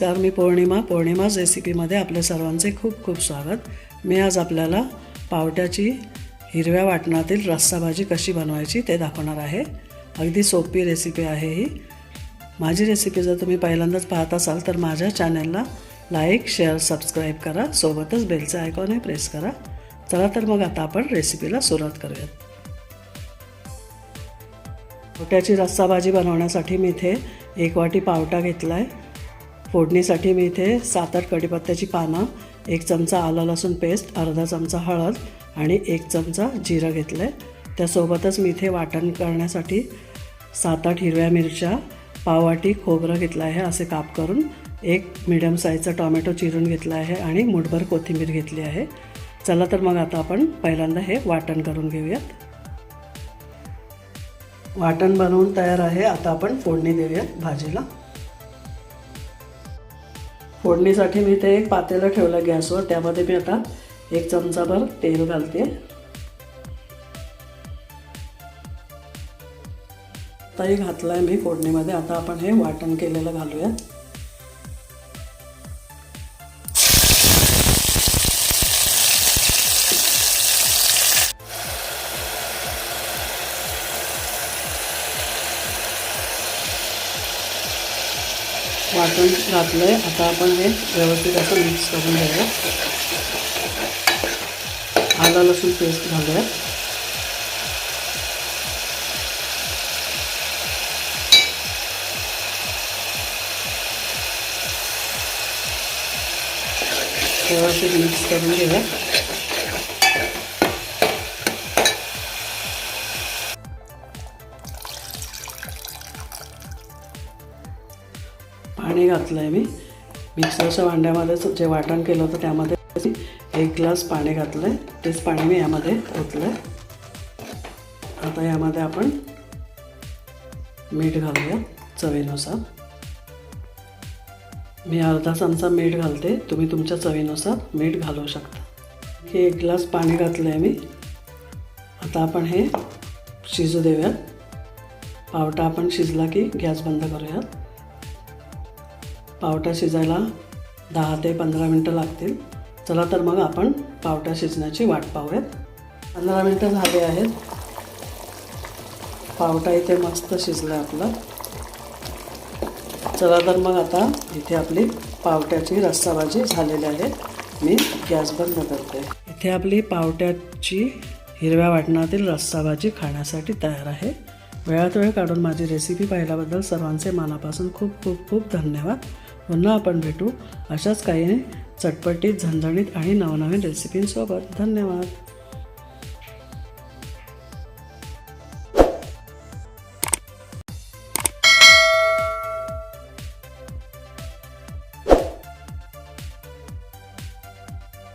नमस्कार मी पौर्णिमा पौर्णिमाज रेसिपीमध्ये आपल्या सर्वांचे खूप खूप स्वागत. मी आज आपल्याला पावट्याची हिरव्या वाटणातील रस्सा भाजी कशी बनवायची ते दाखवणार आहे. अगदी सोपी रेसिपी आहे ही. माझी रेसिपी जर तुम्ही पहिल्यांदाच पाहत असाल तर माझ्या चॅनलला लाईक शेअर सबस्क्राईब करा. सोबतच बेलचं आयकॉनही प्रेस करा. चला तर मग आता आपण रेसिपीला सुरुवात करूयात. पावट्याची रस्सा भाजी बनवण्यासाठी मी इथे एक वाटी पावटा घेतला आहे फोडणीसाठी मी इथे सात आठ कढीपत्त्याची पानं एक चमचा आलं लसूण पेस्ट अर्धा चमचा हळद आणि एक चमचा जिरं घेतलं आहे त्यासोबतच मी इथे वाटण करण्यासाठी सात आठ हिरव्या मिरच्या पाववाटी खोबरं घेतलं आहे असे काप करून एक मिडियम साईजचा टॉमॅटो चिरून घेतला आहे आणि मुठभर कोथिंबीर घेतली आहे. चला तर मग आता आपण पहिल्यांदा हे वाटण करून घेऊयात. वाटण बनवून तयार आहे. आता आपण फोडणी देऊयात भाजीला. फोडणीसाठी मी ते एक पातेलं ठेवलं गॅसवर. त्यामध्ये मी आता एक चमचाभर तेल घालते. आताही घातलं आहे मी फोडणीमध्ये. आता आपण हे वाटण केलेलं घालूया वाटण घातलं आहे आता आपण हे व्यवस्थित असं मिक्स करून घेऊया. आलं लसूण पेस्ट घालूया. व्यवस्थित मिक्स करून घेऊया. पाणी घातलं आहे मी. मिक्सरच्या भांड्यामध्येच जे वाटण केलं होतं त्यामध्ये एक ग्लास पाणी घातलं आहे तेच पाणी मी यामध्ये ओतलं आहे आता यामध्ये आपण मीठ घालूया चवीनुसार. मी अर्धा चमचा मीठ घालते. तुम्ही तुमच्या चवीनुसार मीठ घालू शकता. हे एक ग्लास पाणी घातलं आहे मी. आता आपण हे शिजू देऊयात. पावटा आपण शिजला की गॅस बंद करूयात. पावटा शिजायला दहा ते पंधरा मिनटं लागतील. चला तर मग आपण पावटा शिजण्याची वाट पाहूयात. पंधरा मिनटं झाले आहेत. पावटा इथे मस्त शिजला आपला. चला तर मग आता इथे आपली पावट्याची रस्सा भाजी झालेली आहे. मी गॅस बंद करते. इथे आपली पावट्याची हिरव्या वाटणातील रस्सा भाजी खाण्यासाठी तयार आहे. वेळात वेळ काढून माझी रेसिपी पाहिल्याबद्दल सर्वांचे मनापासून खूप खूप खूप धन्यवाद. पुन्हा आपण भेटू अशाच काही चटपटीत झणझणीत आणि नवनवीन रेसिपींसोबत धन्यवाद.